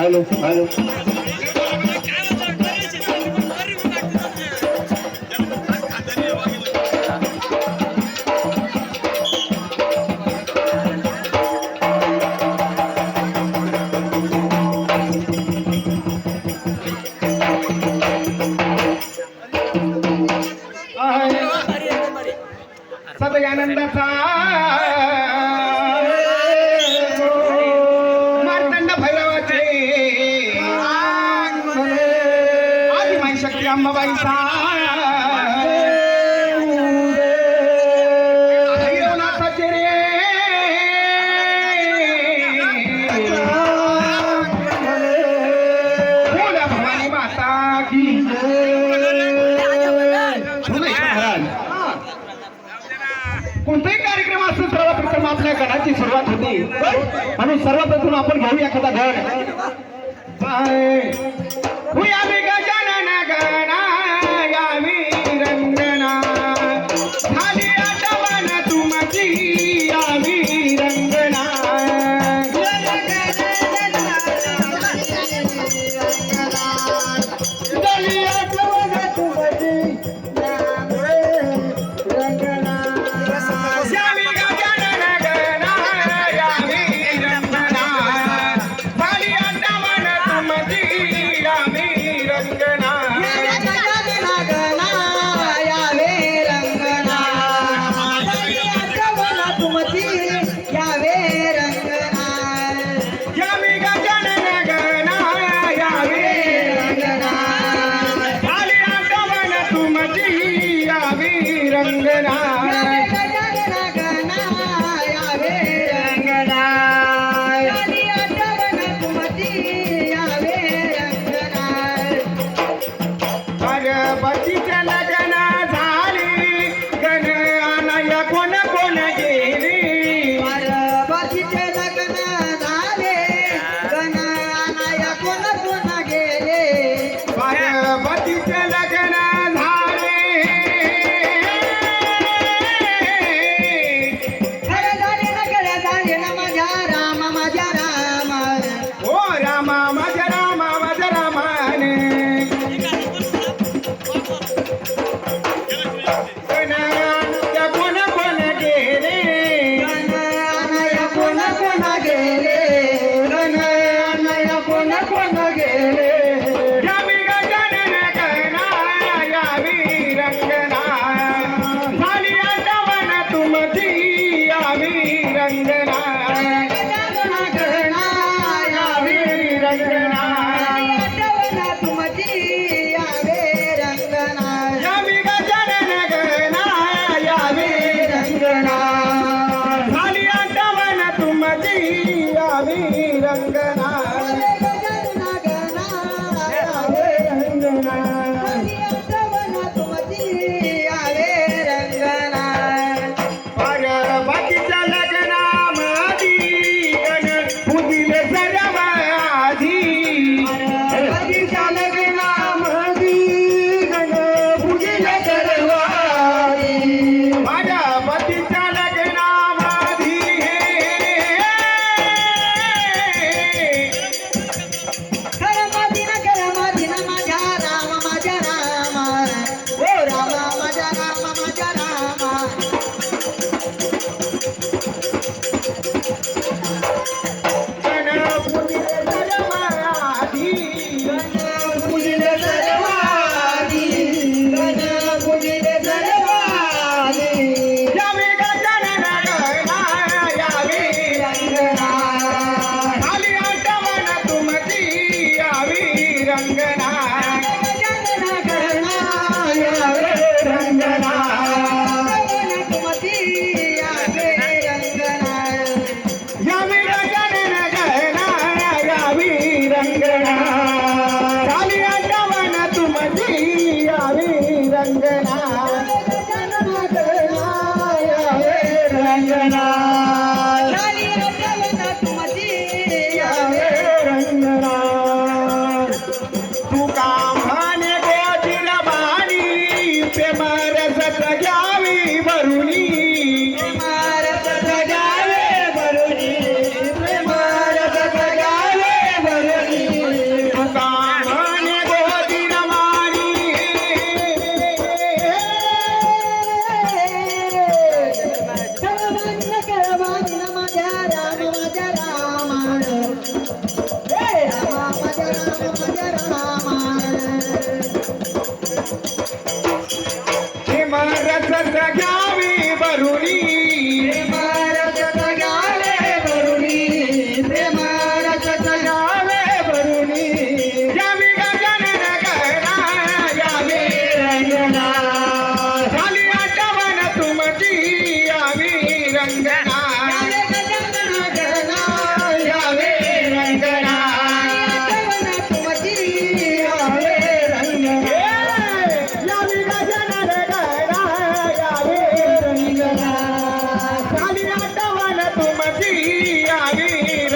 halo, halo. Sampai jumpa di शक्ती अंबाबाई सानाचे रे. भवानी माता की कोणताही कार्यक्रम असतो सर्वप्रथम आपल्या गणाची सुरुवात होती. आणि सर्वप्रथम आपण घेऊया एखादा गण We are big again and again. Ranganathan Música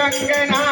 ரங்கனா